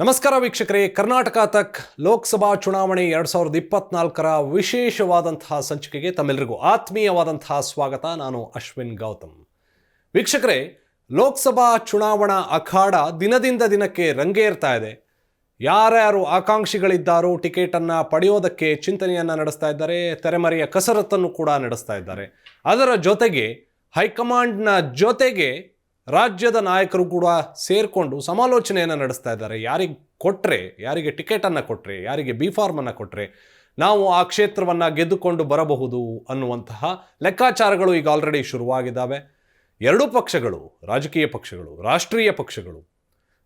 ನಮಸ್ಕಾರ ವೀಕ್ಷಕರೇ. ಕರ್ನಾಟಕ ತಕ್ ಲೋಕಸಭಾ ಚುನಾವಣೆ ಎರಡು ಸಾವಿರದ ಇಪ್ಪತ್ನಾಲ್ಕರ ವಿಶೇಷವಾದಂತಹ ಸಂಚಿಕೆಗೆ ತಮ್ಮೆಲ್ಲರಿಗೂ ಆತ್ಮೀಯವಾದಂತಹ ಸ್ವಾಗತ. ನಾನು ಅಶ್ವಿನ್ ಗೌತಮ್. ವೀಕ್ಷಕರೇ, ಲೋಕಸಭಾ ಚುನಾವಣಾ ಅಖಾಡ ದಿನದಿಂದ ದಿನಕ್ಕೆ ರಂಗೇರ್ತಾ ಇದೆ. ಯಾರ್ಯಾರು ಆಕಾಂಕ್ಷಿಗಳಿದ್ದಾರೋ ಟಿಕೆಟನ್ನು ಪಡೆಯೋದಕ್ಕೆ ಚಿಂತನೆಯನ್ನು ನಡೆಸ್ತಾ ಇದ್ದಾರೆ. ತೆರೆಮರೆಯ ಕಸರತ್ತನ್ನು ಕೂಡ ನಡೆಸ್ತಾ ಇದ್ದಾರೆ. ಅದರ ಜೊತೆಗೆ ಹೈಕಮಾಂಡ್ನ ಜೊತೆಗೆ ರಾಜ್ಯದ ನಾಯಕರು ಕೂಡ ಸೇರಿಕೊಂಡು ಸಮಾಲೋಚನೆಯನ್ನು ನಡೆಸ್ತಾ ಇದ್ದಾರೆ. ಯಾರಿಗೆ ಕೊಟ್ಟರೆ ಯಾರಿಗೆ ಟಿಕೆಟನ್ನು ಕೊಟ್ಟರೆ ಯಾರಿಗೆ ಬಿ ಫಾರ್ಮನ್ನು ಕೊಟ್ಟರೆ ನಾವು ಆ ಕ್ಷೇತ್ರವನ್ನು ಗೆದ್ದುಕೊಂಡು ಬರಬಹುದು ಅನ್ನುವಂತಹ ಲೆಕ್ಕಾಚಾರಗಳು ಈಗ ಆಲ್ರೆಡಿ ಶುರುವಾಗಿದ್ದಾವೆ. ಎರಡೂ ಪಕ್ಷಗಳು, ರಾಜಕೀಯ ಪಕ್ಷಗಳು, ರಾಷ್ಟ್ರೀಯ ಪಕ್ಷಗಳು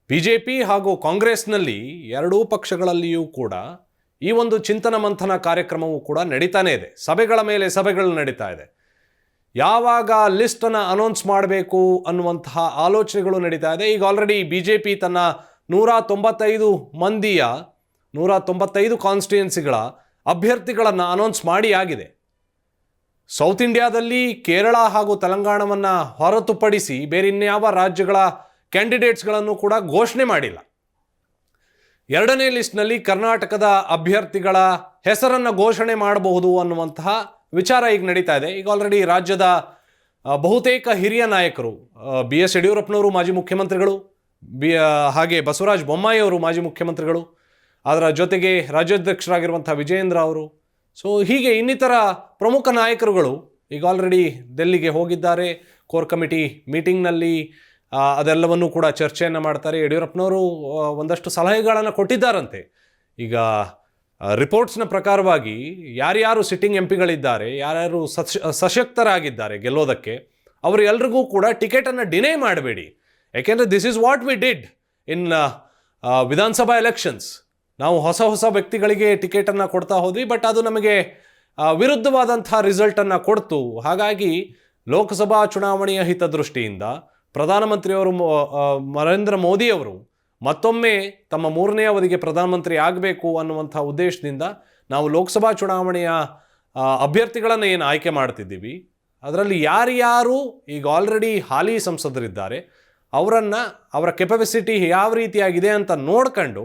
ಬಿ ಜೆ ಪಿ ಹಾಗೂ ಕಾಂಗ್ರೆಸ್ನಲ್ಲಿ ಎರಡೂ ಪಕ್ಷಗಳಲ್ಲಿಯೂ ಕೂಡ ಈ ಒಂದು ಚಿಂತನ ಮಂಥನ ಕಾರ್ಯಕ್ರಮವು ಕೂಡ ನಡೀತಾನೇ ಇದೆ. ಸಭೆಗಳ ಮೇಲೆ ಸಭೆಗಳು ನಡೀತಾ ಇದೆ. ಯಾವಾಗ ಲಿಸ್ಟನ್ನು ಅನೌನ್ಸ್ ಮಾಡಬೇಕು ಅನ್ನುವಂತಹ ಆಲೋಚನೆಗಳು ನಡೀತಾ ಇದೆ. ಈಗ ಆಲ್ರೆಡಿ ಬಿ ಜೆ ಪಿ ತನ್ನ ನೂರ ತೊಂಬತ್ತೈದು ಮಂದಿಯ ನೂರ ತೊಂಬತ್ತೈದು ಕಾನ್ಸ್ಟಿಟ್ಯೂನ್ಸಿಗಳ ಅಭ್ಯರ್ಥಿಗಳನ್ನು ಅನೌನ್ಸ್ ಮಾಡಿ ಆಗಿದೆ. ಸೌತ್ ಇಂಡಿಯಾದಲ್ಲಿ ಕೇರಳ ಹಾಗೂ ತೆಲಂಗಾಣವನ್ನು ಹೊರತುಪಡಿಸಿ ಬೇರೆ ಇನ್ಯಾವ ರಾಜ್ಯಗಳ ಕ್ಯಾಂಡಿಡೇಟ್ಸ್ಗಳನ್ನು ಕೂಡ ಘೋಷಣೆ ಮಾಡಿಲ್ಲ. ಎರಡನೇ ಲಿಸ್ಟ್ನಲ್ಲಿ ಕರ್ನಾಟಕದ ಅಭ್ಯರ್ಥಿಗಳ ಹೆಸರನ್ನು ಘೋಷಣೆ ಮಾಡಬಹುದು ಅನ್ನುವಂತಹ ವಿಚಾರ ಈಗ ನಡೀತಾ ಇದೆ. ಈಗ ಆಲ್ರೆಡಿ ರಾಜ್ಯದ ಬಹುತೇಕ ಹಿರಿಯ ನಾಯಕರು ಬಿ ಎಸ್ ಯಡಿಯೂರಪ್ಪನವರು ಮಾಜಿ ಮುಖ್ಯಮಂತ್ರಿಗಳು, ಬಿ ಹಾಗೆ ಬಸವರಾಜ ಬೊಮ್ಮಾಯಿ ಅವರು ಮಾಜಿ ಮುಖ್ಯಮಂತ್ರಿಗಳು, ಅದರ ಜೊತೆಗೆ ರಾಜ್ಯಾಧ್ಯಕ್ಷರಾಗಿರುವಂಥ ವಿಜಯೇಂದ್ರ ಅವರು. ಸೊ ಹೀಗೆ ಇನ್ನಿತರ ಪ್ರಮುಖ ನಾಯಕರುಗಳು ಈಗ ಆಲ್ರೆಡಿ ಡೆಲ್ಲಿಗೆ ಹೋಗಿದ್ದಾರೆ. ಕೋರ್ ಕಮಿಟಿ ಮೀಟಿಂಗ್ನಲ್ಲಿ ಅದೆಲ್ಲವನ್ನೂ ಕೂಡ ಚರ್ಚೆಯನ್ನು ಮಾಡ್ತಾರೆ. ಯಡಿಯೂರಪ್ಪನವರು ಒಂದಷ್ಟು ಸಲಹೆಗಳನ್ನು ಕೊಟ್ಟಿದ್ದಾರಂತೆ. ಈಗ ರಿಪೋರ್ಟ್ಸ್ನ ಪ್ರಕಾರವಾಗಿ ಯಾರ್ಯಾರು ಸಿಟ್ಟಿಂಗ್ ಎಂ ಪಿಗಳಿದ್ದಾರೆ ಯಾರ್ಯಾರು ಸಶ, ಸಶಕ್ತರಾಗಿದ್ದಾರೆ ಗೆಲ್ಲೋದಕ್ಕೆ ಅವರೆಲ್ಲರಿಗೂ ಕೂಡ ಟಿಕೆಟನ್ನು ಡಿನೇ ಮಾಡಬೇಡಿ. ಯಾಕೆಂದರೆ this is what we did in ವಿಧಾನಸಭಾ ಎಲೆಕ್ಷನ್ಸ್ ನಾವು ಹೊಸ ಹೊಸ ವ್ಯಕ್ತಿಗಳಿಗೆ ಟಿಕೆಟನ್ನು ಕೊಡ್ತಾ ಹೋದ್ವಿ ಬಟ್ ಅದು ನಮಗೆ ವಿರುದ್ಧವಾದಂಥ ರಿಸಲ್ಟನ್ನು ಕೊಡ್ತು. ಹಾಗಾಗಿ ಲೋಕಸಭಾ ಚುನಾವಣೆಯ ಹಿತದೃಷ್ಟಿಯಿಂದ ಪ್ರಧಾನಮಂತ್ರಿಯವರು ನರೇಂದ್ರ ಮೋದಿಯವರು ಮತ್ತೊಮ್ಮೆ ತಮ್ಮ ಮೂರನೇ ಅವಧಿಗೆ ಪ್ರಧಾನಮಂತ್ರಿ ಆಗಬೇಕು ಅನ್ನುವಂಥ ಉದ್ದೇಶದಿಂದ ನಾವು ಲೋಕಸಭಾ ಚುನಾವಣೆಯ ಅಭ್ಯರ್ಥಿಗಳನ್ನು ಏನು ಆಯ್ಕೆ ಮಾಡ್ತಿದ್ದೀವಿ, ಅದರಲ್ಲಿ ಯಾರ್ಯಾರು ಈಗ ಆಲ್ರೆಡಿ ಹಾಲಿ ಸಂಸದರಿದ್ದಾರೆ, ಅವರನ್ನು, ಅವರ ಕೆಪಾಸಿಟಿ ಯಾವ ರೀತಿಯಾಗಿದೆ ಅಂತ ನೋಡ್ಕೊಂಡು,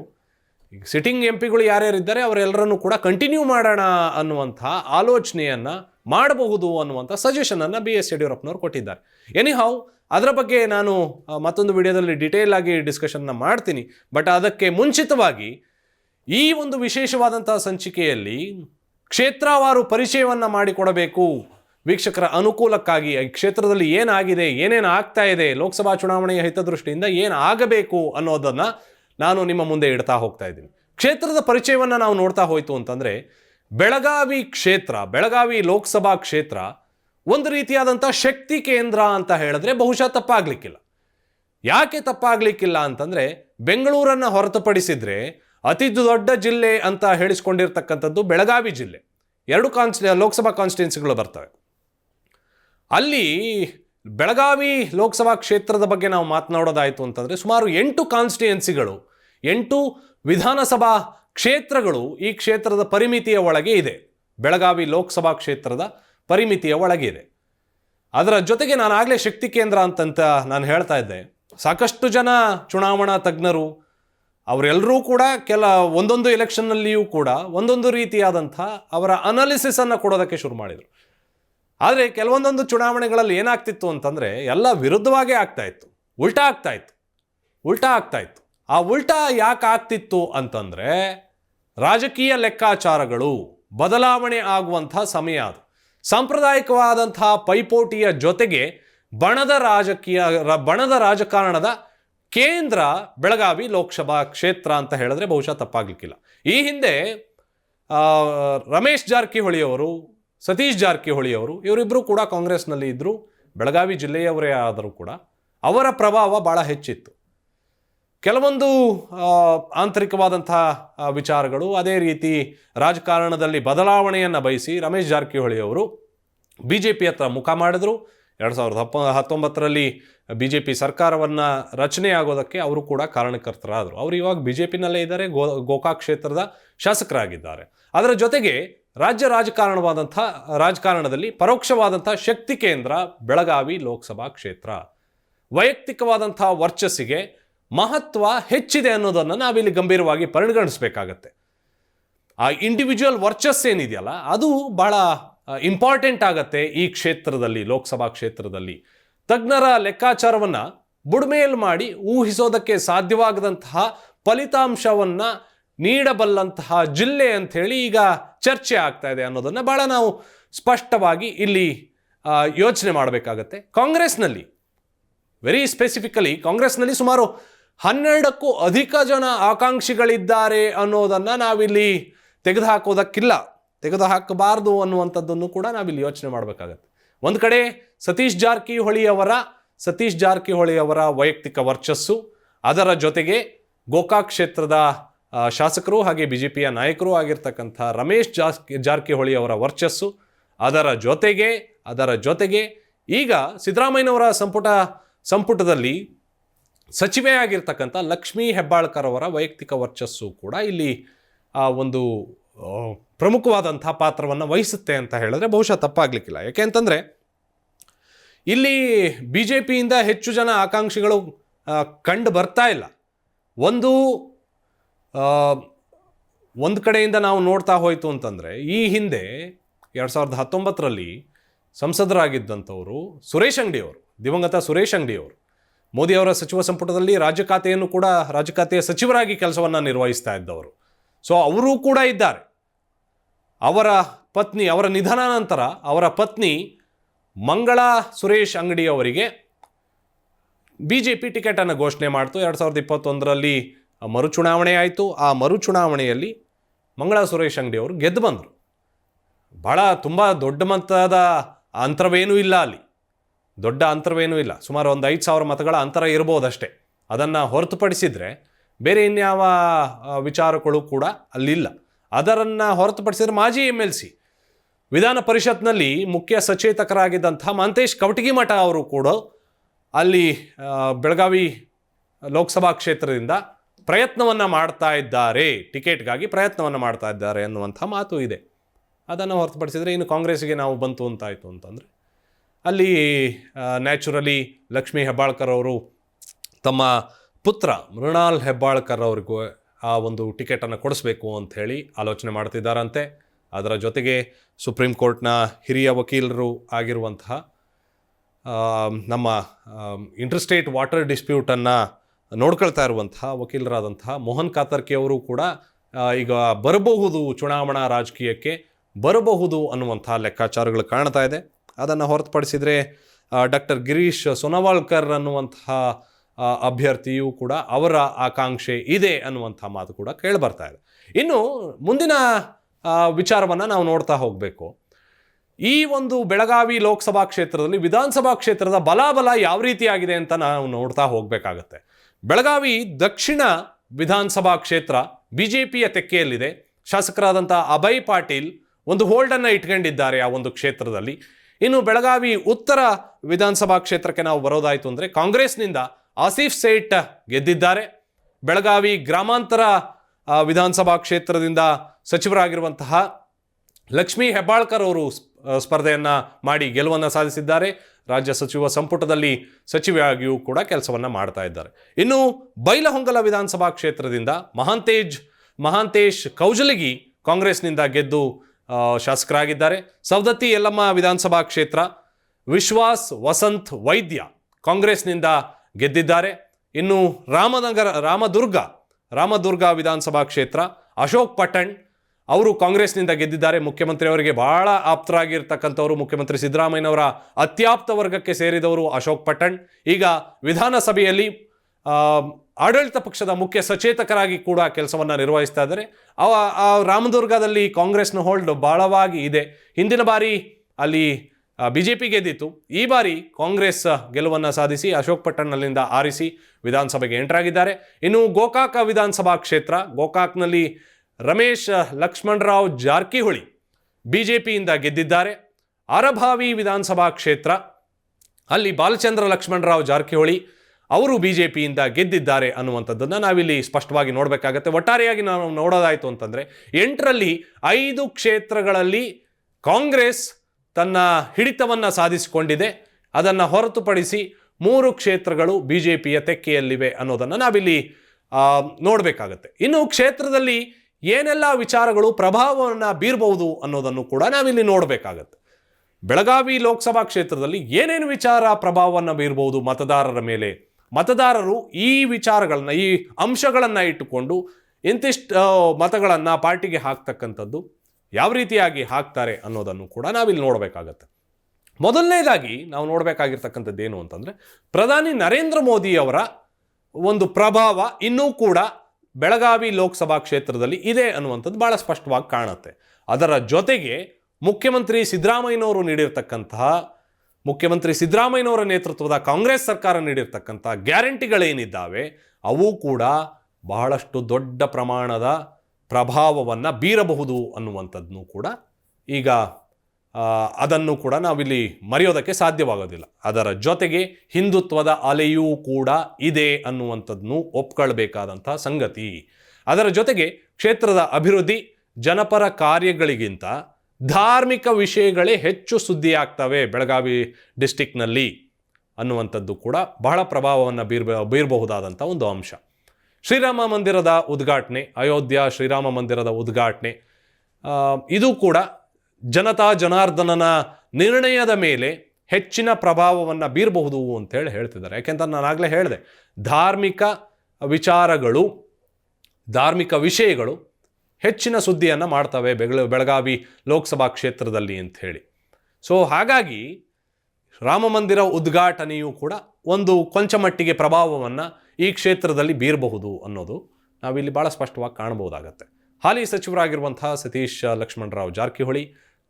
ಈಗ ಸಿಟ್ಟಿಂಗ್ ಎಂ ಪಿಗಳು ಯಾರ್ಯಾರಿದ್ದಾರೆ ಅವರೆಲ್ಲರನ್ನು ಕೂಡ ಕಂಟಿನ್ಯೂ ಮಾಡೋಣ ಅನ್ನುವಂಥ ಆಲೋಚನೆಯನ್ನು ಮಾಡಬಹುದು ಅನ್ನುವಂಥ ಸಜೆಷನನ್ನು ಬಿ ಎಸ್ ಯಡಿಯೂರಪ್ಪನವರು ಕೊಟ್ಟಿದ್ದಾರೆ. ಎನಿ ಹೌ ಅದರ ಬಗ್ಗೆ ನಾನು ಮತ್ತೊಂದು ವಿಡಿಯೋದಲ್ಲಿ ಡಿಟೇಲ್ ಆಗಿ ಡಿಸ್ಕಷನ್ನ ಮಾಡ್ತೀನಿ. ಬಟ್ ಅದಕ್ಕೆ ಮುಂಚಿತವಾಗಿ ಈ ಒಂದು ವಿಶೇಷವಾದಂತಹ ಸಂಚಿಕೆಯಲ್ಲಿ ಕ್ಷೇತ್ರವಾರು ಪರಿಚಯವನ್ನು ಮಾಡಿಕೊಡಬೇಕು. ವೀಕ್ಷಕರ ಅನುಕೂಲಕ್ಕಾಗಿ ಈ ಕ್ಷೇತ್ರದಲ್ಲಿ ಏನಾಗಿದೆ, ಏನೇನು ಆಗ್ತಾ ಇದೆ, ಲೋಕಸಭಾ ಚುನಾವಣೆಯ ಹಿತದೃಷ್ಟಿಯಿಂದ ಏನು ಆಗಬೇಕು ಅನ್ನೋದನ್ನು ನಾನು ನಿಮ್ಮ ಮುಂದೆ ಇಡ್ತಾ ಹೋಗ್ತಾ ಇದ್ದೀನಿ. ಕ್ಷೇತ್ರದ ಪರಿಚಯವನ್ನು ನಾವು ನೋಡ್ತಾ ಹೋಯಿತು ಅಂತಂದರೆ ಬೆಳಗಾವಿ ಕ್ಷೇತ್ರ, ಬೆಳಗಾವಿ ಲೋಕಸಭಾ ಕ್ಷೇತ್ರ ಒಂದು ರೀತಿಯಾದಂಥ ಶಕ್ತಿ ಕೇಂದ್ರ ಅಂತ ಹೇಳಿದ್ರೆ ಬಹುಶಃ ತಪ್ಪಾಗ್ಲಿಕ್ಕಿಲ್ಲ. ಯಾಕೆ ತಪ್ಪಾಗ್ಲಿಕ್ಕಿಲ್ಲ ಅಂತಂದ್ರೆ ಬೆಂಗಳೂರನ್ನ ಹೊರತುಪಡಿಸಿದರೆ ಅತಿ ದೊಡ್ಡ ಜಿಲ್ಲೆ ಅಂತ ಹೇಳಿಸ್ಕೊಂಡಿರ್ತಕ್ಕಂಥದ್ದು ಬೆಳಗಾವಿ ಜಿಲ್ಲೆ. ಎರಡು ಕಾನ್ಸ್ಟಿ ಲೋಕಸಭಾ ಕಾನ್ಸ್ಟಿಟ್ಯೂನ್ಸಿಗಳು ಬರ್ತವೆ. ಅಲ್ಲಿ ಬೆಳಗಾವಿ ಲೋಕಸಭಾ ಕ್ಷೇತ್ರದ ಬಗ್ಗೆ ನಾವು ಮಾತನಾಡೋದಾಯಿತು ಅಂತಂದರೆ ಸುಮಾರು ಎಂಟು ಕಾನ್ಸ್ಟಿಟ್ಯೂನ್ಸಿಗಳು ಎಂಟು ವಿಧಾನಸಭಾ ಕ್ಷೇತ್ರಗಳು ಈ ಕ್ಷೇತ್ರದ ಪರಿಮಿತಿಯ ಒಳಗೆ ಇದೆ. ಬೆಳಗಾವಿ ಲೋಕಸಭಾ ಕ್ಷೇತ್ರದ ಪರಿಮಿತಿಯ ಒಳಗೆ ಇದೆ. ಅದರ ಜೊತೆಗೆ ನಾನು ಆಗಲೇ ಶಕ್ತಿ ಕೇಂದ್ರ ಅಂತಂತ ನಾನು ಹೇಳ್ತಾ ಇದ್ದೆ. ಸಾಕಷ್ಟು ಜನ ಚುನಾವಣಾ ತಜ್ಞರು, ಅವರೆಲ್ಲರೂ ಕೂಡ ಕೆಲ ಒಂದೊಂದು ಎಲೆಕ್ಷನ್ನಲ್ಲಿಯೂ ಕೂಡ ಒಂದೊಂದು ರೀತಿಯಾದಂಥ ಅವರ ಅನಾಲಿಸಿಸನ್ನು ಕೊಡೋದಕ್ಕೆ ಶುರು ಮಾಡಿದರು. ಆದರೆ ಕೆಲವೊಂದೊಂದು ಚುನಾವಣೆಗಳಲ್ಲಿ ಏನಾಗ್ತಿತ್ತು ಅಂತಂದರೆ ಎಲ್ಲ ವಿರುದ್ಧವಾಗೇ ಆಗ್ತಾ ಇತ್ತು. ಉಲ್ಟಾ ಆಗ್ತಾ ಇತ್ತು. ಉಲ್ಟಾ ಆಗ್ತಾ ಇತ್ತು. ಆ ಉಲ್ಟಾ ಯಾಕೆ ಆಗ್ತಿತ್ತು ಅಂತಂದರೆ ರಾಜಕೀಯ ಲೆಕ್ಕಾಚಾರಗಳು ಬದಲಾವಣೆ ಆಗುವಂಥ ಸಮಯ ಅದು. ಸಾಂಪ್ರದಾಯಿಕವಾದಂಥ ಪೈಪೋಟಿಯ ಜೊತೆಗೆ ಬಣದ ರಾಜಕೀಯ ಬಣದ ರಾಜಕಾರಣದ ಕೇಂದ್ರ ಬೆಳಗಾವಿ ಲೋಕಸಭಾ ಕ್ಷೇತ್ರ ಅಂತ ಹೇಳಿದ್ರೆ ಬಹುಶಃ ತಪ್ಪಾಗಲಿಕ್ಕಿಲ್ಲ. ಈ ಹಿಂದೆ ರಮೇಶ್ ಜಾರಕಿಹೊಳಿ ಅವರು ಸತೀಶ್ ಜಾರಕಿಹೊಳಿ ಅವರು ಇವರಿಬ್ಬರು ಕೂಡ ಕಾಂಗ್ರೆಸ್ನಲ್ಲಿ ಇದ್ದರು ಬೆಳಗಾವಿ ಜಿಲ್ಲೆಯವರೇ ಆದರೂ ಕೂಡ ಅವರ ಪ್ರಭಾವ ಭಾಳ ಹೆಚ್ಚಿತ್ತು. ಕೆಲವೊಂದು ಆಂತರಿಕವಾದಂತಹ ವಿಚಾರಗಳು, ಅದೇ ರೀತಿ ರಾಜಕಾರಣದಲ್ಲಿ ಬದಲಾವಣೆಯನ್ನು ಬಯಸಿ ರಮೇಶ್ ಜಾರಕಿಹೊಳಿ ಅವರು ಬಿ ಜೆ ಪಿ ಹತ್ರ ಮುಖ ಮಾಡಿದ್ರು. ಎರಡು ಸಾವಿರದ ಹಪ್ಪ, ಹತ್ತೊಂಬತ್ತರಲ್ಲಿ ಬಿ ಜೆ ಪಿ ಸರ್ಕಾರವನ್ನು ರಚನೆ ಆಗೋದಕ್ಕೆ ಅವರು ಕೂಡ ಕಾರಣಕರ್ತರಾದರು. ಅವರು ಇವಾಗ ಬಿ ಜೆ ಪಿನಲ್ಲೇ ಇದ್ದಾರೆ, ಗೋ, ಗೋಕಾಕ್ ಕ್ಷೇತ್ರದ ಶಾಸಕರಾಗಿದ್ದಾರೆ. ಅದರ ಜೊತೆಗೆ ರಾಜ್ಯ ರಾಜಕಾರಣವಾದಂಥ, ರಾಜಕಾರಣದಲ್ಲಿ ಪರೋಕ್ಷವಾದಂಥ ಶಕ್ತಿ ಕೇಂದ್ರ ಬೆಳಗಾವಿ ಲೋಕಸಭಾ ಕ್ಷೇತ್ರ. ವೈಯಕ್ತಿಕವಾದಂಥ ವರ್ಚಸ್ಸಿಗೆ ಮಹತ್ವ ಹೆಚ್ಚಿದೆ ಅನ್ನೋದನ್ನು ನಾವಿಲ್ಲಿ ಗಂಭೀರವಾಗಿ ಪರಿಗಣಿಸಬೇಕಾಗತ್ತೆ. ಆ ಇಂಡಿವಿಜುವಲ್ ವರ್ಚಸ್ ಏನಿದೆಯಲ್ಲ, ಅದು ಬಹಳ ಇಂಪಾರ್ಟೆಂಟ್ ಆಗತ್ತೆ ಈ ಕ್ಷೇತ್ರದಲ್ಲಿ, ಲೋಕಸಭಾ ಕ್ಷೇತ್ರದಲ್ಲಿ. ತಜ್ಞರ ಲೆಕ್ಕಾಚಾರವನ್ನು ಬುಡ್ಮೇಲ್ ಮಾಡಿ ಊಹಿಸೋದಕ್ಕೆ ಸಾಧ್ಯವಾಗದಂತಹ ಫಲಿತಾಂಶವನ್ನು ನೀಡಬಲ್ಲಂತಹ ಜಿಲ್ಲೆ ಅಂಥೇಳಿ ಈಗ ಚರ್ಚೆ ಆಗ್ತಾ ಇದೆ ಅನ್ನೋದನ್ನು ಭಾಳ ನಾವು ಸ್ಪಷ್ಟವಾಗಿ ಇಲ್ಲಿ ಯೋಚನೆ ಮಾಡಬೇಕಾಗತ್ತೆ. ಕಾಂಗ್ರೆಸ್ನಲ್ಲಿ ವೆರಿ ಸ್ಪೆಸಿಫಿಕಲಿ ಕಾಂಗ್ರೆಸ್ನಲ್ಲಿ ಸುಮಾರು ಹನ್ನೆರಡಕ್ಕೂ ಅಧಿಕ ಜನ ಆಕಾಂಕ್ಷಿಗಳಿದ್ದಾರೆ ಅನ್ನೋದನ್ನು ನಾವಿಲ್ಲಿ ತೆಗೆದುಹಾಕೋದಕ್ಕಿಲ್ಲ. ತೆಗೆದುಹಾಕಬಾರ್ದು ಅನ್ನುವಂಥದ್ದನ್ನು ಕೂಡ ನಾವಿಲ್ಲಿ ಯೋಚನೆ ಮಾಡಬೇಕಾಗತ್ತೆ. ಒಂದು ಕಡೆ ಸತೀಶ್ ಜಾರಕಿಹೊಳಿ ಅವರ ಸತೀಶ್ ಜಾರಕಿಹೊಳಿ ಅವರ ವೈಯಕ್ತಿಕ ವರ್ಚಸ್ಸು, ಅದರ ಜೊತೆಗೆ ಗೋಕಾಕ್ ಕ್ಷೇತ್ರದ ಶಾಸಕರು ಹಾಗೆ ಬಿ ಜೆ ಪಿಯ ನಾಯಕರು ಆಗಿರ್ತಕ್ಕಂಥ ರಮೇಶ್ ಜಾರ್ಕಿ ಜಾರಕಿಹೊಳಿ ಅವರ ವರ್ಚಸ್ಸು, ಅದರ ಜೊತೆಗೆ ಅದರ ಜೊತೆಗೆ ಈಗ ಸಿದ್ದರಾಮಯ್ಯನವರ ಸಂಪುಟ, ಸಂಪುಟದಲ್ಲಿ ಸಚಿವೆ ಆಗಿರ್ತಕ್ಕಂಥ ಲಕ್ಷ್ಮೀ ಹೆಬ್ಬಾಳ್ಕರ್ ಅವರ ವೈಯಕ್ತಿಕ ವರ್ಚಸ್ಸು ಕೂಡ ಇಲ್ಲಿ ಒಂದು ಪ್ರಮುಖವಾದಂಥ ಪಾತ್ರವನ್ನು ವಹಿಸುತ್ತೆ ಅಂತ ಹೇಳಿದ್ರೆ ಬಹುಶಃ ತಪ್ಪಾಗಲಿಕ್ಕಿಲ್ಲ. ಯಾಕೆ ಅಂತಂದರೆ, ಇಲ್ಲಿ ಬಿ ಜೆ ಪಿಯಿಂದ ಹೆಚ್ಚು ಜನ ಆಕಾಂಕ್ಷಿಗಳು ಕಂಡು ಬರ್ತಾ ಇಲ್ಲ. ಒಂದು ಒಂದು ಕಡೆಯಿಂದ ನಾವು ನೋಡ್ತಾ ಹೋಯಿತು ಅಂತಂದರೆ, ಈ ಹಿಂದೆ ಎರಡು ಸಾವಿರದ ಹತ್ತೊಂಬತ್ತರಲ್ಲಿ ಸಂಸದರಾಗಿದ್ದಂಥವರು ಸುರೇಶ್ ಅಂಗಡಿಯವರು, ದಿವಂಗತ ಸುರೇಶ್ ಅಂಗಡಿಯವರು. ಮೋದಿಯವರ ಸಚಿವ ಸಂಪುಟದಲ್ಲಿ ರಾಜ್ಯ ಖಾತೆಯನ್ನು ಕೂಡ ರಾಜ್ಯ ಖಾತೆಯ ಸಚಿವರಾಗಿ ಕೆಲಸವನ್ನು ನಿರ್ವಹಿಸ್ತಾ ಇದ್ದವರು. ಸೊ ಅವರೂ ಕೂಡ ಇದ್ದಾರೆ. ಅವರ ಪತ್ನಿ, ಅವರ ನಿಧನ ನಂತರ ಅವರ ಪತ್ನಿ ಮಂಗಳಾ ಸುರೇಶ್ ಅಂಗಡಿ ಅವರಿಗೆ ಬಿ ಜೆ ಪಿ ಟಿಕೆಟನ್ನು ಘೋಷಣೆ ಮಾಡ್ತು. ಎರಡು ಸಾವಿರದ ಇಪ್ಪತ್ತೊಂದರಲ್ಲಿ ಮರುಚುನಾವಣೆ ಆಯಿತು. ಆ ಮರುಚುನಾವಣೆಯಲ್ಲಿ ಮಂಗಳಾ ಸುರೇಶ್ ಅಂಗಡಿ ಅವರು ಗೆದ್ದು ಬಂದರು. ಭಾಳ ತುಂಬ ದೊಡ್ಡ ಮಟ್ಟದ ಅಂತರವೇನೂ ಇಲ್ಲ ಅಲ್ಲಿ. ದೊಡ್ಡ ಅಂತರವೇನೂ ಇಲ್ಲ. ಸುಮಾರು ಒಂದು ಐದು ಸಾವಿರ ಮತಗಳ ಅಂತರ ಇರ್ಬೋದಷ್ಟೇ. ಅದನ್ನು ಹೊರತುಪಡಿಸಿದರೆ ಬೇರೆ ಇನ್ಯಾವ ವಿಚಾರಗಳು ಕೂಡ ಅಲ್ಲಿಲ್ಲ. ಅದರನ್ನು ಹೊರತುಪಡಿಸಿದರೆ ಮಾಜಿ ಎಂ ಎಲ್ ಸಿ ವಿಧಾನ ಪರಿಷತ್ನಲ್ಲಿ ಮುಖ್ಯ ಸಚೇತಕರಾಗಿದ್ದಂಥ ಮಹಂತೇಶ್ ಕವಟಗಿಮಠ ಅವರು ಕೂಡ ಅಲ್ಲಿ ಬೆಳಗಾವಿ ಲೋಕಸಭಾ ಕ್ಷೇತ್ರದಿಂದ ಪ್ರಯತ್ನವನ್ನು ಮಾಡ್ತಾ ಇದ್ದಾರೆ. ಟಿಕೆಟ್ಗಾಗಿ ಪ್ರಯತ್ನವನ್ನು ಮಾಡ್ತಾ ಇದ್ದಾರೆ ಅನ್ನುವಂಥ ಮಾತು ಇದೆ. ಅದನ್ನು ಹೊರತುಪಡಿಸಿದರೆ ಇನ್ನು ಕಾಂಗ್ರೆಸ್ಗೆ ನಾವು ಬಂತು ಅಂತಾಯಿತು ಅಂತಂದರೆ ಅಲ್ಲಿ ನ್ಯಾಚುರಲಿ ಲಕ್ಷ್ಮೀ ಹೆಬ್ಬಾಳ್ಕರ್ ಅವರು ತಮ್ಮ ಪುತ್ರ ಮೃಣಾಲ್ ಹೆಬ್ಬಾಳ್ಕರ್ ಅವ್ರಿಗೂ ಆ ಒಂದು ಟಿಕೆಟನ್ನು ಕೊಡಿಸ್ಬೇಕು ಹೇಳಿ ಆಲೋಚನೆ ಮಾಡ್ತಿದ್ದಾರಂತೆ. ಅದರ ಜೊತೆಗೆ ಸುಪ್ರೀಂ ಕೋರ್ಟ್ನ ಹಿರಿಯ ವಕೀಲರು ಆಗಿರುವಂತಹ ನಮ್ಮ ಇಂಟರ್ಸ್ಟೇಟ್ ವಾಟರ್ ಡಿಸ್ಪ್ಯೂಟನ್ನು ನೋಡ್ಕೊಳ್ತಾ ಇರುವಂತಹ ವಕೀಲರಾದಂತಹ ಮೋಹನ್ ಕಾತರ್ಕಿ ಅವರು ಕೂಡ ಈಗ ಬರಬಹುದು ಚುನಾವಣಾ ರಾಜಕೀಯಕ್ಕೆ ಬರಬಹುದು ಅನ್ನುವಂಥ ಲೆಕ್ಕಾಚಾರಗಳು ಕಾಣ್ತಾ ಇದೆ. ಅದನ್ನು ಹೊರತುಪಡಿಸಿದರೆ ಡಾಕ್ಟರ್ ಗಿರೀಶ್ ಸೊನವಾಳ್ಕರ್ ಅನ್ನುವಂತಹ ಅಭ್ಯರ್ಥಿಯೂ ಕೂಡ ಅವರ ಆಕಾಂಕ್ಷೆ ಇದೆ ಅನ್ನುವಂಥ ಮಾತು ಕೂಡ ಕೇಳಿಬರ್ತಾ ಇದೆ. ಇನ್ನು ಮುಂದಿನ ವಿಚಾರವನ್ನು ನಾವು ನೋಡ್ತಾ ಹೋಗಬೇಕು. ಈ ಒಂದು ಬೆಳಗಾವಿ ಲೋಕಸಭಾ ಕ್ಷೇತ್ರದಲ್ಲಿ ವಿಧಾನಸಭಾ ಕ್ಷೇತ್ರದ ಬಲಾಬಲ ಯಾವ ರೀತಿಯಾಗಿದೆ ಅಂತ ನಾವು ನೋಡ್ತಾ ಹೋಗಬೇಕಾಗತ್ತೆ. ಬೆಳಗಾವಿ ದಕ್ಷಿಣ ವಿಧಾನಸಭಾ ಕ್ಷೇತ್ರ ಬಿ ಜೆ ಪಿಯ ತೆಕ್ಕೆಯಲ್ಲಿದೆ. ಶಾಸಕರಾದಂಥ ಅಭಯ್ ಪಾಟೀಲ್ ಒಂದು ಹೋಲ್ಡನ್ನು ಇಟ್ಕೊಂಡಿದ್ದಾರೆ ಆ ಒಂದು ಕ್ಷೇತ್ರದಲ್ಲಿ. ಇನ್ನು ಬೆಳಗಾವಿ ಉತ್ತರ ವಿಧಾನಸಭಾ ಕ್ಷೇತ್ರಕ್ಕೆ ನಾವು ಬರೋದಾಯಿತು ಅಂದರೆ ಕಾಂಗ್ರೆಸ್ನಿಂದ ಆಸಿಫ್ ಸೇಠ್ ಗೆದ್ದಿದ್ದಾರೆ. ಬೆಳಗಾವಿ ಗ್ರಾಮಾಂತರ ವಿಧಾನಸಭಾ ಕ್ಷೇತ್ರದಿಂದ ಸಚಿವರಾಗಿರುವಂತಹ ಲಕ್ಷ್ಮೀ ಹೆಬ್ಬಾಳ್ಕರ್ ಅವರು ಸ್ಪರ್ಧೆಯನ್ನು ಮಾಡಿ ಗೆಲುವನ್ನು ಸಾಧಿಸಿದ್ದಾರೆ. ರಾಜ್ಯ ಸಚಿವ ಸಂಪುಟದಲ್ಲಿ ಸಚಿವೆಯಾಗಿಯೂ ಕೂಡ ಕೆಲಸವನ್ನು ಮಾಡ್ತಾ ಇದ್ದಾರೆ. ಇನ್ನು ಬೈಲಹೊಂಗಲ ವಿಧಾನಸಭಾ ಕ್ಷೇತ್ರದಿಂದ ಮಹಾಂತೇಜ್, ಮಹಾಂತೇಶ್ ಕೌಜಲಗಿ ಕಾಂಗ್ರೆಸ್ನಿಂದ ಗೆದ್ದು ಶಾಸಕರಾಗಿದ್ದಾರೆ. ಸವದತ್ತಿ ಯಲ್ಲಮ್ಮ ವಿಧಾನಸಭಾ ಕ್ಷೇತ್ರ, ವಿಶ್ವಾಸ್ ವಸಂತ್ ವೈದ್ಯ ಕಾಂಗ್ರೆಸ್ನಿಂದ ಗೆದ್ದಿದ್ದಾರೆ. ಇನ್ನು ರಾಮನಗರ, ರಾಮದುರ್ಗ ರಾಮದುರ್ಗ ವಿಧಾನಸಭಾ ಕ್ಷೇತ್ರ, ಅಶೋಕ್ ಪಟ್ಟಣ್ ಅವರು ಕಾಂಗ್ರೆಸ್ನಿಂದ ಗೆದ್ದಿದ್ದಾರೆ. ಮುಖ್ಯಮಂತ್ರಿ ಅವರಿಗೆ ಬಹಳ ಆಪ್ತರಾಗಿರ್ತಕ್ಕಂಥವರು. ಮುಖ್ಯಮಂತ್ರಿ ಸಿದ್ದರಾಮಯ್ಯನವರ ಅತ್ಯಾಪ್ತ ವರ್ಗಕ್ಕೆ ಸೇರಿದವರು ಅಶೋಕ್ ಪಟ್ಟಣ್. ಈಗ ವಿಧಾನಸಭೆಯಲ್ಲಿ ಆಡಳಿತ ಪಕ್ಷದ ಮುಖ್ಯ ಸಚೇತಕರಾಗಿ ಕೂಡ ಕೆಲಸವನ್ನು ನಿರ್ವಹಿಸ್ತಾ ಇದ್ದಾರೆ. ಅವ, ಆ ರಾಮದುರ್ಗದಲ್ಲಿ ಕಾಂಗ್ರೆಸ್ನ ಹೋಲ್ಡ್ ಬಹಳವಾಗಿ ಇದೆ. ಹಿಂದಿನ ಬಾರಿ ಅಲ್ಲಿ ಬಿ ಜೆ ಪಿ ಗೆದ್ದಿತ್ತು. ಈ ಬಾರಿ ಕಾಂಗ್ರೆಸ್ ಗೆಲುವನ್ನು ಸಾಧಿಸಿ ಅಶೋಕ್ ಪಟ್ಟಣ್ಣಲ್ಲಿಂದ ಆರಿಸಿ ವಿಧಾನಸಭೆಗೆ ಎಂಟ್ರಾಗಿದ್ದಾರೆ ಇನ್ನು ಗೋಕಾಕ ವಿಧಾನಸಭಾ ಕ್ಷೇತ್ರ, ಗೋಕಾಕ್ನಲ್ಲಿ ರಮೇಶ್ ಲಕ್ಷ್ಮಣರಾವ್ ಜಾರಕಿಹೊಳಿ ಬಿ ಜೆ ಪಿಯಿಂದ ಗೆದ್ದಿದ್ದಾರೆ. ಅರಭಾವಿ ವಿಧಾನಸಭಾ ಕ್ಷೇತ್ರ, ಅಲ್ಲಿ ಬಾಲಚಂದ್ರ ಲಕ್ಷ್ಮಣರಾವ್ ಜಾರಕಿಹೊಳಿ ಅವರು ಬಿ ಜೆ ಪಿಯಿಂದ ಗೆದ್ದಿದ್ದಾರೆ ಅನ್ನುವಂಥದ್ದನ್ನು ನಾವಿಲ್ಲಿ ಸ್ಪಷ್ಟವಾಗಿ ನೋಡಬೇಕಾಗತ್ತೆ. ಒಟ್ಟಾರೆಯಾಗಿ ನಾವು ನೋಡೋದಾಯಿತು ಅಂತಂದರೆ, ಎಂಟರಲ್ಲಿ ಐದು ಕ್ಷೇತ್ರಗಳಲ್ಲಿ ಕಾಂಗ್ರೆಸ್ ತನ್ನ ಹಿಡಿತವನ್ನು ಸಾಧಿಸಿಕೊಂಡಿದೆ. ಅದನ್ನು ಹೊರತುಪಡಿಸಿ ಮೂರು ಕ್ಷೇತ್ರಗಳು ಬಿ ಜೆ ಪಿಯ ತೆಕ್ಕೆಯಲ್ಲಿವೆ ಅನ್ನೋದನ್ನು ನಾವಿಲ್ಲಿ ನೋಡಬೇಕಾಗತ್ತೆ. ಇನ್ನು ಕ್ಷೇತ್ರದಲ್ಲಿ ಏನೆಲ್ಲ ವಿಚಾರಗಳು ಪ್ರಭಾವವನ್ನು ಬೀರಬಹುದು ಅನ್ನೋದನ್ನು ಕೂಡ ನಾವಿಲ್ಲಿ ನೋಡಬೇಕಾಗತ್ತೆ. ಬೆಳಗಾವಿ ಲೋಕಸಭಾ ಕ್ಷೇತ್ರದಲ್ಲಿ ಏನೇನು ವಿಚಾರ ಪ್ರಭಾವವನ್ನು ಬೀರಬಹುದು ಮತದಾರರ ಮೇಲೆ? ಮತದಾರರು ಈ ವಿಚಾರಗಳನ್ನು, ಈ ಅಂಶಗಳನ್ನು ಇಟ್ಟುಕೊಂಡು ಇಂತಿಷ್ಟು ಮತಗಳನ್ನು ಪಾರ್ಟಿಗೆ ಹಾಕ್ತಕ್ಕಂಥದ್ದು ಯಾವ ರೀತಿಯಾಗಿ ಹಾಕ್ತಾರೆ ಅನ್ನೋದನ್ನು ಕೂಡ ನಾವಿಲ್ಲಿ ನೋಡಬೇಕಾಗತ್ತೆ. ಮೊದಲನೇದಾಗಿ ನಾವು ನೋಡಬೇಕಾಗಿರ್ತಕ್ಕಂಥದ್ದು ಏನು ಅಂತಂದರೆ, ಪ್ರಧಾನಿ ನರೇಂದ್ರ ಮೋದಿಯವರ ಒಂದು ಪ್ರಭಾವ ಇನ್ನೂ ಕೂಡ ಬೆಳಗಾವಿ ಲೋಕಸಭಾ ಕ್ಷೇತ್ರದಲ್ಲಿ ಇದೆ ಅನ್ನುವಂಥದ್ದು ಭಾಳ ಸ್ಪಷ್ಟವಾಗಿ ಕಾಣುತ್ತೆ. ಅದರ ಜೊತೆಗೆ ಮುಖ್ಯಮಂತ್ರಿ ಸಿದ್ದರಾಮಯ್ಯನವರು ನೀಡಿರ್ತಕ್ಕಂತಹ ಮುಖ್ಯಮಂತ್ರಿ ಸಿದ್ದರಾಮಯ್ಯನವರ ನೇತೃತ್ವದ ಕಾಂಗ್ರೆಸ್ ಸರ್ಕಾರ ನೀಡಿರ್ತಕ್ಕಂಥ ಗ್ಯಾರಂಟಿಗಳೇನಿದ್ದಾವೆ, ಅವು ಕೂಡ ಬಹಳಷ್ಟು ದೊಡ್ಡ ಪ್ರಮಾಣದ ಪ್ರಭಾವವನ್ನು ಬೀರಬಹುದು ಅನ್ನುವಂಥದ್ದನ್ನು ಕೂಡ ಈಗ ಅದನ್ನು ಕೂಡ ನಾವಿಲ್ಲಿ ಮರೆಯೋದಕ್ಕೆ ಸಾಧ್ಯವಾಗೋದಿಲ್ಲ. ಅದರ ಜೊತೆಗೆ ಹಿಂದುತ್ವದ ಅಲೆಯೂ ಕೂಡ ಇದೆ ಅನ್ನುವಂಥದ್ದನ್ನು ಒಪ್ಕೊಳ್ಬೇಕಾದಂಥ ಸಂಗತಿ. ಅದರ ಜೊತೆಗೆ ಕ್ಷೇತ್ರದ ಅಭಿವೃದ್ಧಿ, ಜನಪರ ಕಾರ್ಯಗಳಿಗಿಂತ ಧಾರ್ಮಿಕ ವಿಷಯಗಳೇ ಹೆಚ್ಚು ಸುದ್ದಿ ಆಗ್ತವೆ ಬೆಳಗಾವಿ ಡಿಸ್ಟಿಕ್ನಲ್ಲಿ ಅನ್ನುವಂಥದ್ದು ಕೂಡ ಬಹಳ ಪ್ರಭಾವವನ್ನು ಬೀರ್ಬ, ಬೀರಬಹುದಾದಂಥ ಒಂದು ಅಂಶ. ಶ್ರೀರಾಮ ಮಂದಿರದ ಉದ್ಘಾಟನೆ, ಅಯೋಧ್ಯ ಶ್ರೀರಾಮ ಮಂದಿರದ ಉದ್ಘಾಟನೆ ಇದು ಕೂಡ ಜನತಾ ಜನಾರ್ದನನ ನಿರ್ಣಯದ ಮೇಲೆ ಹೆಚ್ಚಿನ ಪ್ರಭಾವವನ್ನು ಬೀರಬಹುದು ಅಂತೇಳಿ ಹೇಳ್ತಿದ್ದಾರೆ. ಯಾಕೆಂತ ನಾನು ಆಗಲೇ ಹೇಳಿದೆ, ಧಾರ್ಮಿಕ ವಿಚಾರಗಳು, ಧಾರ್ಮಿಕ ವಿಷಯಗಳು ಹೆಚ್ಚಿನ ಸುದ್ದಿಯನ್ನು ಮಾಡ್ತವೆ ಬೆಗಳ, ಬೆಳಗಾವಿ ಲೋಕಸಭಾ ಕ್ಷೇತ್ರದಲ್ಲಿ ಅಂತ ಹೇಳಿ ಸೊ ಹಾಗಾಗಿ ರಾಮ ಮಂದಿರ ಉದ್ಘಾಟನೆಯೂ ಕೂಡ ಒಂದು ಕೊಂಚ ಮಟ್ಟಿಗೆ ಪ್ರಭಾವವನ್ನು ಈ ಕ್ಷೇತ್ರದಲ್ಲಿ ಬೀರಬಹುದು ಅನ್ನೋದು ನಾವಿಲ್ಲಿ ಭಾಳ ಸ್ಪಷ್ಟವಾಗಿ ಕಾಣಬಹುದಾಗತ್ತೆ. ಹಾಲಿ ಸಚಿವರಾಗಿರುವಂತಹ ಸತೀಶ್ ಲಕ್ಷ್ಮಣರಾವ್ ಜಾರಕಿಹೊಳಿ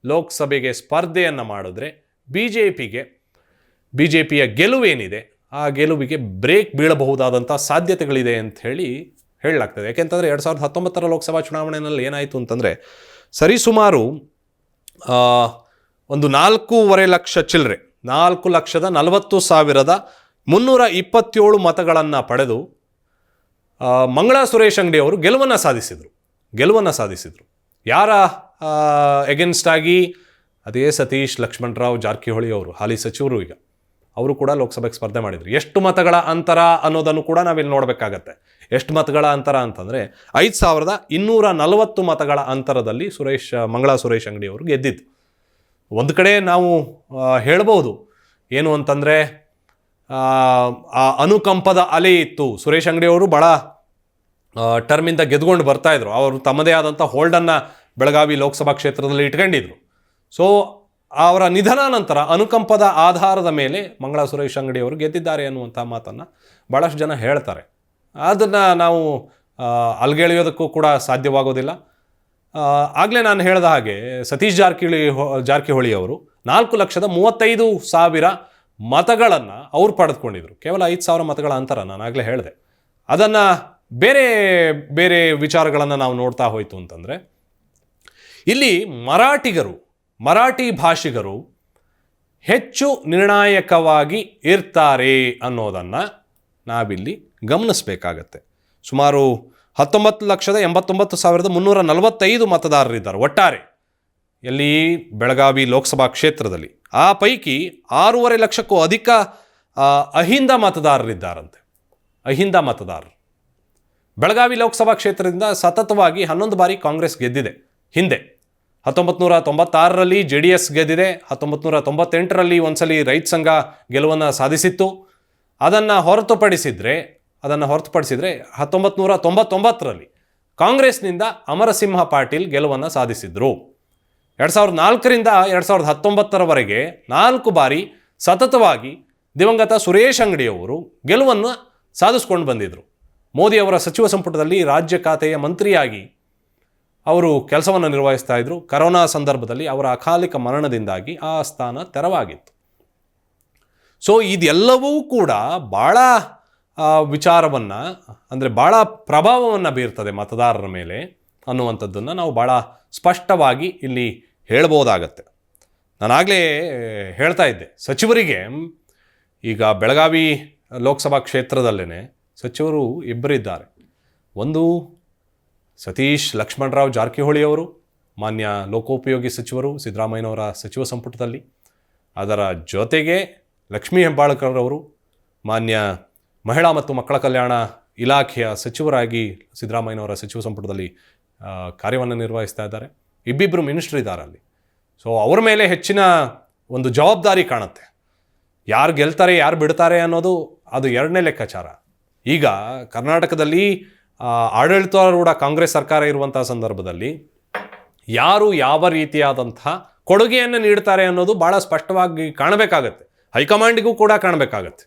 ಲೋಕಸಭೆಗೆ ಸ್ಪರ್ಧೆಯನ್ನು ಮಾಡಿದ್ರೆ ಬಿ ಜೆ ಪಿಗೆ ಬಿ ಜೆ ಪಿಯ ಗೆಲುವೇನಿದೆ, ಆ ಗೆಲುವಿಗೆ ಬ್ರೇಕ್ ಬೀಳಬಹುದಾದಂಥ ಸಾಧ್ಯತೆಗಳಿದೆ ಅಂತ ಹೇಳಿ ಹೇಳಲಾಗ್ತದೆ. ಯಾಕೆಂತಂದರೆ ಎರಡು ಸಾವಿರದ ಹತ್ತೊಂಬತ್ತರ ಲೋಕಸಭಾ ಚುನಾವಣೆಯಲ್ಲಿ ಏನಾಯಿತು ಅಂತಂದರೆ ಸರಿಸುಮಾರು ಒಂದು ನಾಲ್ಕೂವರೆ ಲಕ್ಷ ಚಿಲ್ಲರೆ ನಾಲ್ಕು ಲಕ್ಷದ ನಲವತ್ತು ಸಾವಿರದ ಮುನ್ನೂರ ಇಪ್ಪತ್ತೇಳು ಮತಗಳನ್ನು ಪಡೆದು ಮಂಗಳಾ ಸುರೇಶ್ ಅಂಗಡಿ ಅವರು ಗೆಲುವನ್ನು ಸಾಧಿಸಿದರು. ಗೆಲುವನ್ನು ಸಾಧಿಸಿದರು. ಯಾರ ಎಗೇನ್ಸ್ಟ್ ಆಗಿ? ಅದೇ ಸತೀಶ್ ಲಕ್ಷ್ಮಣರಾವ್ ಜಾರಕಿಹೊಳಿ ಅವರು, ಹಾಲಿ ಸಚಿವರು ಈಗ. ಅವರು ಕೂಡ ಲೋಕಸಭೆಗೆ ಸ್ಪರ್ಧೆ ಮಾಡಿದರು. ಎಷ್ಟು ಮತಗಳ ಅಂತರ ಅನ್ನೋದನ್ನು ಕೂಡ ನಾವಿಲ್ಲಿ ನೋಡಬೇಕಾಗತ್ತೆ. ಎಷ್ಟು ಮತಗಳ ಅಂತರ ಅಂತಂದರೆ ಐದು ಸಾವಿರದ ಇನ್ನೂರ ನಲವತ್ತು ಮತಗಳ ಅಂತರದಲ್ಲಿ ಸುರೇಶ್, ಮಂಗಳಾ ಸುರೇಶ್ ಅಂಗಡಿ ಅವರು ಗೆದ್ದಿದ್ದು. ಒಂದು ಕಡೆ ನಾವು ಹೇಳ್ಬೋದು. ಏನು ಅಂತಂದರೆ, ಆ ಅನುಕಂಪದ ಅಲೆ ಇತ್ತು. ಸುರೇಶ್ ಅಂಗಡಿ ಅವರು ಭಾಳ ಟರ್ಮಿಂದ ಗೆದ್ಕೊಂಡು ಬರ್ತಾಯಿದ್ರು ಅವರು ತಮ್ಮದೇ ಆದಂಥ ಹೋಲ್ಡನ್ನು ಬೆಳಗಾವಿ ಲೋಕಸಭಾ ಕ್ಷೇತ್ರದಲ್ಲಿ ಇಟ್ಕೊಂಡಿದ್ರು. ಸೊ ಅವರ ನಿಧನ ನಂತರ ಅನುಕಂಪದ ಆಧಾರದ ಮೇಲೆ ಮಂಗಳ ಸುರೇಶ್ ಅಂಗಡಿ ಅವರು ಗೆದ್ದಿದ್ದಾರೆ ಅನ್ನುವಂಥ ಮಾತನ್ನು ಭಾಳಷ್ಟು ಜನ ಹೇಳ್ತಾರೆ. ಅದನ್ನು ನಾವು ಅಲ್ಗೆಳೆಯೋದಕ್ಕೂ ಕೂಡ ಸಾಧ್ಯವಾಗೋದಿಲ್ಲ. ಆಗಲೇ ನಾನು ಹೇಳಿದ ಹಾಗೆ ಸತೀಶ್ ಜಾರಕಿಹೊಳಿ ಜಾರಕಿಹೊಳಿ ಅವರು ನಾಲ್ಕು ಲಕ್ಷದ ಮೂವತ್ತೈದು ಸಾವಿರ ಮತಗಳನ್ನು ಅವ್ರು ಪಡೆದುಕೊಂಡಿದ್ರು. ಕೇವಲ ಐದು ಸಾವಿರ ಮತಗಳ ಅಂತರ ನಾನು ಆಗಲೇ ಹೇಳಿದೆ. ಅದನ್ನು ಬೇರೆ ಬೇರೆ ವಿಚಾರಗಳನ್ನು ನಾವು ನೋಡ್ತಾ ಹೋಯಿತು ಅಂತಂದರೆ, ಇಲ್ಲಿ ಮರಾಠಿಗರು, ಮರಾಠಿ ಭಾಷಿಗರು ಹೆಚ್ಚು ನಿರ್ಣಾಯಕವಾಗಿ ಇರ್ತಾರೆ ಅನ್ನೋದನ್ನು ನಾವಿಲ್ಲಿ ಗಮನಿಸಬೇಕಾಗತ್ತೆ. ಸುಮಾರು ಹತ್ತೊಂಬತ್ತು ಲಕ್ಷದ ಎಂಬತ್ತೊಂಬತ್ತು ಸಾವಿರದ ಮುನ್ನೂರ ನಲವತ್ತೈದು ಮತದಾರರಿದ್ದಾರೆ ಒಟ್ಟಾರೆ. ಎಲ್ಲಿ ಬೆಳಗಾವಿ ಲೋಕಸಭಾ ಕ್ಷೇತ್ರದಲ್ಲಿ. ಆ ಪೈಕಿ ಆರೂವರೆ ಲಕ್ಷಕ್ಕೂ ಅಧಿಕ ಅಹಿಂದ ಮತದಾರರಿದ್ದಾರಂತೆ. ಅಹಿಂದ ಮತದಾರರು. ಬೆಳಗಾವಿ ಲೋಕಸಭಾ ಕ್ಷೇತ್ರದಿಂದ ಸತತವಾಗಿ ಹನ್ನೊಂದು ಬಾರಿ ಕಾಂಗ್ರೆಸ್ ಗೆದ್ದಿದೆ. ಹಿಂದೆ ಹತ್ತೊಂಬತ್ತು ನೂರ ತೊಂಬತ್ತಾರರಲ್ಲಿ ಜೆ ಡಿ ಎಸ್ ಗೆದ್ದಿದೆ. ಹತ್ತೊಂಬತ್ತು ನೂರ ತೊಂಬತ್ತೆಂಟರಲ್ಲಿ ಒಂದ್ಸಲಿ ರೈತ ಸಂಘ ಗೆಲುವನ್ನು ಸಾಧಿಸಿತ್ತು. ಅದನ್ನು ಹೊರತುಪಡಿಸಿದರೆ ಅದನ್ನು ಹೊರತುಪಡಿಸಿದರೆ ಹತ್ತೊಂಬತ್ತು ನೂರ ತೊಂಬತ್ತೊಂಬತ್ತರಲ್ಲಿ ಕಾಂಗ್ರೆಸ್ನಿಂದ ಅಮರಸಿಂಹ ಪಾಟೀಲ್ ಗೆಲುವನ್ನು ಸಾಧಿಸಿದರು. ಎರಡು ಸಾವಿರದ ನಾಲ್ಕರಿಂದ ಎರಡು ಸಾವಿರದ ಹತ್ತೊಂಬತ್ತರವರೆಗೆ ನಾಲ್ಕು ಬಾರಿ ಸತತವಾಗಿ ದಿವಂಗತ ಸುರೇಶ್ ಅಂಗಡಿಯವರು ಗೆಲುವನ್ನು ಸಾಧಿಸ್ಕೊಂಡು ಬಂದಿದ್ದರು ಮೋದಿಯವರ ಸಚಿವ ಸಂಪುಟದಲ್ಲಿ ರಾಜ್ಯ ಖಾತೆಯ ಮಂತ್ರಿಯಾಗಿ ಅವರು ಕೆಲಸವನ್ನು ನಿರ್ವಹಿಸ್ತಾ ಇದ್ದರು ಕರೋನಾ ಸಂದರ್ಭದಲ್ಲಿ ಅವರ ಅಕಾಲಿಕ ಮರಣದಿಂದಾಗಿ ಆ ಸ್ಥಾನ ತೆರವಾಗಿತ್ತು. ಸೊ ಇದೆಲ್ಲವೂ ಕೂಡ ಭಾಳ ವಿಚಾರವನ್ನು, ಅಂದರೆ ಭಾಳ ಪ್ರಭಾವವನ್ನು ಬೀರ್ತದೆ ಮತದಾರರ ಮೇಲೆ ಅನ್ನುವಂಥದ್ದನ್ನು ನಾವು ಭಾಳ ಸ್ಪಷ್ಟವಾಗಿ ಇಲ್ಲಿ ಹೇಳ್ಬೋದಾಗತ್ತೆ. ನಾನಾಗಲೇ ಹೇಳ್ತಾ ಇದ್ದೆ, ಸಚಿವರಿಗೆ, ಈಗ ಬೆಳಗಾವಿ ಲೋಕಸಭಾ ಕ್ಷೇತ್ರದಲ್ಲೇ ಸಚಿವರು ಇಬ್ಬರಿದ್ದಾರೆ ಒಂದು ಸತೀಶ್ ಲಕ್ಷ್ಮಣರಾವ್ ಜಾರಕಿಹೊಳಿ ಅವರು, ಮಾನ್ಯ ಲೋಕೋಪಯೋಗಿ ಸಚಿವರು, ಸಿದ್ದರಾಮಯ್ಯನವರ ಸಚಿವ ಸಂಪುಟದಲ್ಲಿ. ಅದರ ಜೊತೆಗೆ ಲಕ್ಷ್ಮೀ ಹೆಬ್ಬಾಳ್ಕರ್ರವರು ಮಾನ್ಯ ಮಹಿಳಾ ಮತ್ತು ಮಕ್ಕಳ ಕಲ್ಯಾಣ ಇಲಾಖೆಯ ಸಚಿವರಾಗಿ ಸಿದ್ದರಾಮಯ್ಯನವರ ಸಚಿವ ಸಂಪುಟದಲ್ಲಿ ಕಾರ್ಯವನ್ನು ನಿರ್ವಹಿಸ್ತಾ ಇದ್ದಾರೆ. ಇಬ್ಬಿಬ್ಬರು ಮಿನಿಸ್ಟ್ರ್ ಇದ್ದಾರೆ ಅಲ್ಲಿ. ಸೊ ಅವ್ರ ಮೇಲೆ ಹೆಚ್ಚಿನ ಒಂದು ಜವಾಬ್ದಾರಿ ಕಾಣುತ್ತೆ. ಯಾರು ಗೆಲ್ತಾರೆ, ಯಾರು ಬಿಡ್ತಾರೆ ಅನ್ನೋದು ಅದು ಎರಡನೇ ಲೆಕ್ಕಾಚಾರ. ಈಗ ಕರ್ನಾಟಕದಲ್ಲಿ ಆಡಳಿತಾರೂಢ ಕಾಂಗ್ರೆಸ್ ಸರ್ಕಾರ ಇರುವಂಥ ಸಂದರ್ಭದಲ್ಲಿ ಯಾರು ಯಾವ ರೀತಿಯಾದಂಥ ಕೊಡುಗೆಯನ್ನು ನೀಡ್ತಾರೆ ಅನ್ನೋದು ಭಾಳ ಸ್ಪಷ್ಟವಾಗಿ ಕಾಣಬೇಕಾಗತ್ತೆ. ಹೈಕಮಾಂಡಿಗೂ ಕೂಡ ಕಾಣಬೇಕಾಗತ್ತೆ.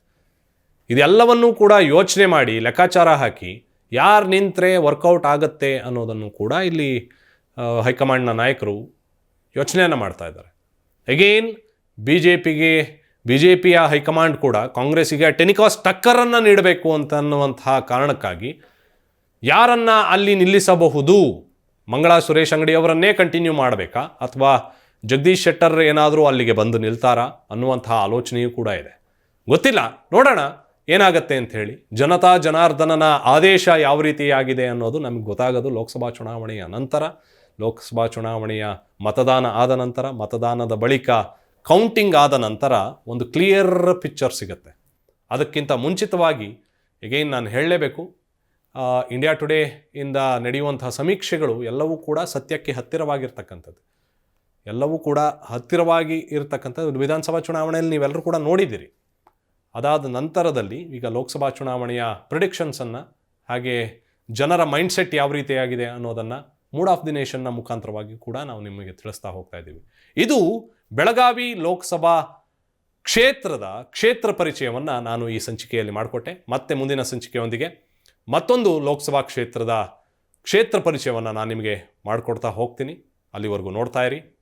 ಇದೆಲ್ಲವನ್ನೂ ಕೂಡ ಯೋಚನೆ ಮಾಡಿ, ಲೆಕ್ಕಾಚಾರ ಹಾಕಿ, ಯಾರು ನಿಂತರೆ ವರ್ಕೌಟ್ ಆಗುತ್ತೆ ಅನ್ನೋದನ್ನು ಕೂಡ ಇಲ್ಲಿ ಹೈಕಮಾಂಡ್ನ ನಾಯಕರು ಯೋಚನೆಯನ್ನು ಮಾಡ್ತಾ ಇದ್ದಾರೆ. ಅಗೇನ್ ಬಿ ಜೆ ಪಿಗೆ ಬಿ ಜೆ ಪಿಯ ಹೈಕಮಾಂಡ್ ಕೂಡ ಕಾಂಗ್ರೆಸ್ಸಿಗೆ ಟೆನಿಕಾಸ್ ಟಕ್ಕರನ್ನು ನೀಡಬೇಕು ಅಂತ ಅನ್ನುವಂತಹ ಕಾರಣಕ್ಕಾಗಿ ಯಾರನ್ನು ಅಲ್ಲಿ ನಿಲ್ಲಿಸಬಹುದು? ಮಂಗಳಾ ಸುರೇಶ್ ಅಂಗಡಿಯವರನ್ನೇ ಕಂಟಿನ್ಯೂ ಮಾಡಬೇಕಾ? ಅಥವಾ ಜಗದೀಶ್ ಶೆಟ್ಟರ್ ಏನಾದರೂ ಅಲ್ಲಿಗೆ ಬಂದು ನಿಲ್ತಾರಾ ಅನ್ನುವಂತಹ ಆಲೋಚನೆಯೂ ಕೂಡ ಇದೆ. ಗೊತ್ತಿಲ್ಲ, ನೋಡೋಣ ಏನಾಗತ್ತೆ ಅಂತ ಹೇಳಿ ಜನತಾ ಜನಾರ್ದನನ ಆದೇಶ ಯಾವ ರೀತಿಯಾಗಿದೆ ಅನ್ನೋದು ನಮಗೆ ಗೊತ್ತಾಗೋದು ಲೋಕಸಭಾ ಚುನಾವಣೆಯ ನಂತರ. ಲೋಕಸಭಾ ಚುನಾವಣೆಯ ಮತದಾನ ಆದ ನಂತರ, ಮತದಾನದ ಬಳಿಕ ಕೌಂಟಿಂಗ್ ಆದ ನಂತರ ಒಂದು ಕ್ಲಿಯರ್ ಪಿಕ್ಚರ್ ಸಿಗುತ್ತೆ. ಅದಕ್ಕಿಂತ ಮುಂಚಿತವಾಗಿ ಎಗೈನ್ ನಾನು ಹೇಳಲೇಬೇಕು ಇಂಡಿಯಾ ಟುಡೇ ಇಂದ ನಡೆಯುವಂತಹ ಸಮೀಕ್ಷೆಗಳು ಎಲ್ಲವೂ ಕೂಡ ಸತ್ಯಕ್ಕೆ ಹತ್ತಿರವಾಗಿರ್ತಕ್ಕಂಥದ್ದು. ಎಲ್ಲವೂ ಕೂಡ ಹತ್ತಿರವಾಗಿ ಇರತಕ್ಕಂಥ ವಿಧಾನಸಭಾ ಚುನಾವಣೆಯಲ್ಲಿ ನೀವೆಲ್ಲರೂ ಕೂಡ ನೋಡಿದ್ದೀರಿ. ಅದಾದ ನಂತರದಲ್ಲಿ ಈಗ ಲೋಕಸಭಾ ಚುನಾವಣೆಯ ಪ್ರಿಡಿಕ್ಷನ್ಸನ್ನು ಹಾಗೆ ಜನರ ಮೈಂಡ್ಸೆಟ್ ಯಾವ ರೀತಿಯಾಗಿದೆ ಅನ್ನೋದನ್ನು ಮೂಡ್ ಆಫ್ ದಿ ನೇಷನ್ನ ಮುಖಾಂತರವಾಗಿ ಕೂಡ ನಾವು ನಿಮಗೆ ತಿಳಿಸ್ತಾ ಹೋಗ್ತಾ ಇದ್ದೀವಿ. ಇದು ಬೆಳಗಾವಿ ಲೋಕಸಭಾ ಕ್ಷೇತ್ರದ ಕ್ಷೇತ್ರ ಪರಿಚಯವನ್ನು ನಾನು ಈ ಸಂಚಿಕೆಯಲ್ಲಿ ಮಾಡಿಕೊಟ್ಟೆ. ಮತ್ತೆ ಮುಂದಿನ ಸಂಚಿಕೆಯೊಂದಿಗೆ ಮತ್ತೊಂದು ಲೋಕಸಭಾ ಕ್ಷೇತ್ರದ ಕ್ಷೇತ್ರ ಪರಿಚಯವನ್ನು ನಾನು ನಿಮಗೆ ಮಾಡಿಕೊಡ್ತಾ ಹೋಗ್ತೀನಿ. ಅಲ್ಲಿವರೆಗೂ ನೋಡ್ತಾ ಇರಿ.